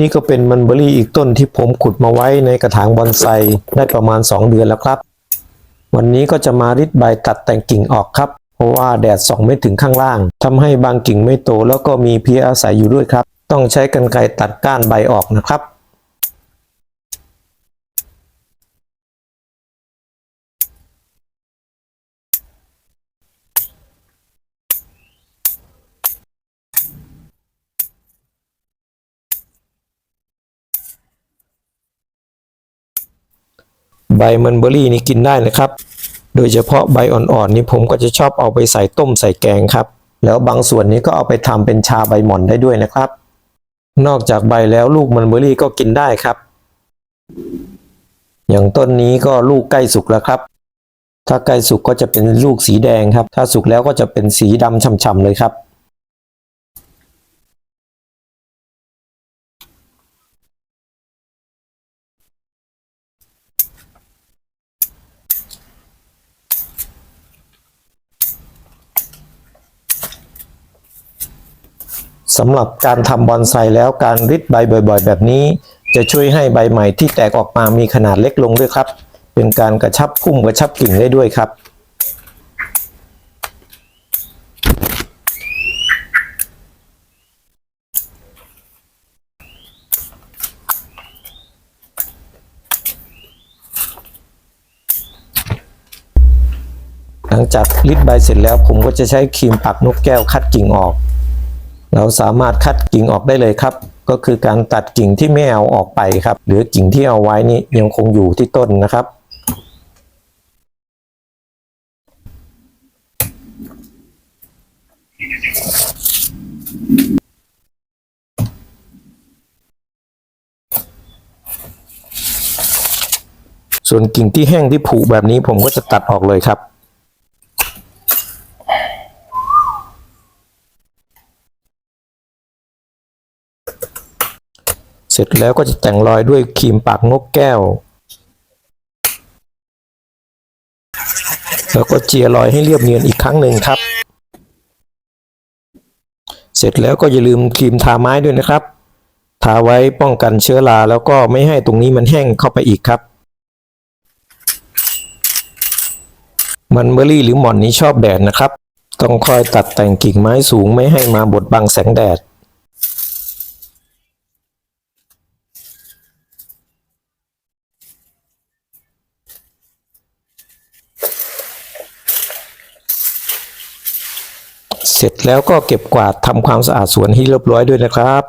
นี่ก็เป็นมันเบอรี่อีกต้นที่ผมขุดมาไว้ในกระถางบอนไซได้ประมาณ 2 เดือนแล้วครับ วันนี้ก็จะมาริดใบตัดแต่งกิ่งออกครับ เพราะว่าแดดส่องไม่ถึงข้างล่างทำให้บางกิ่งไม่โตแล้วก็มีเพี้ยอาศัยอยู่ด้วยครับ ต้องใช้กรรไกรตัดก้านใบออกนะครับ ใบมันเบอรี่นี่กินได้นะครับ โดยเฉพาะใบอ่อนๆนี่ผมก็จะชอบเอาไปใส่ต้มใส่แกงครับ แล้วบางส่วนนี้ก็เอาไปทำเป็นชาใบหม่อนได้ด้วยนะครับ นอกจากใบแล้วลูกมันเบอรี่ก็กินได้ครับ อย่างต้นนี้ก็ลูกใกล้สุกแล้วครับ ถ้าใกล้สุกก็จะเป็นลูกสีแดงครับ ถ้าสุกแล้วก็จะเป็นสีดำฉ่ำๆเลยครับ สำหรับการทำบอนไซแล้วการริดใบบ่อยๆ แบบนี้ จะช่วยให้ใบใหม่ที่แตกออกมามีขนาดเล็กลงด้วยครับ เป็นการกระชับพุ่มกระชับกิ่งได้ด้วยครับ หลังจากริดใบเสร็จแล้วผมก็จะใช้ครีมปักนกแก้วคัดกิ่งออก เราสามารถคัดกิ่งออกได้เลยครับ ก็คือการตัดกิ่งที่ไม่เอาออกไปครับ หรือกิ่งที่เอาไว้นี่ยังคงอยู่ที่ต้นนะครับ ส่วนกิ่งที่แห้งที่ผุแบบนี้ผมก็จะตัดออกเลยครับ เสร็จแล้วก็จะแต่งรอยด้วยครีมปากนกแก้ว แล้วก็เจียรอยให้เรียบเนียนอีกครั้งหนึ่งครับ เสร็จแล้วก็อย่าลืมครีมทาไม้ด้วยนะครับ ทาไว้ป้องกันเชื้อราแล้วก็ไม่ให้ตรงนี้มันแห้งเข้าไปอีกครับ มันเบอรี่หรือหมอนนี้ชอบแดดนะครับ ต้องคอยตัดแต่งกิ่งไม้สูงไม่ให้มาบดบังแสงแดด เสร็จแล้วก็เก็บกวาดทำความสะอาดสวนให้เรียบร้อยด้วยนะครับ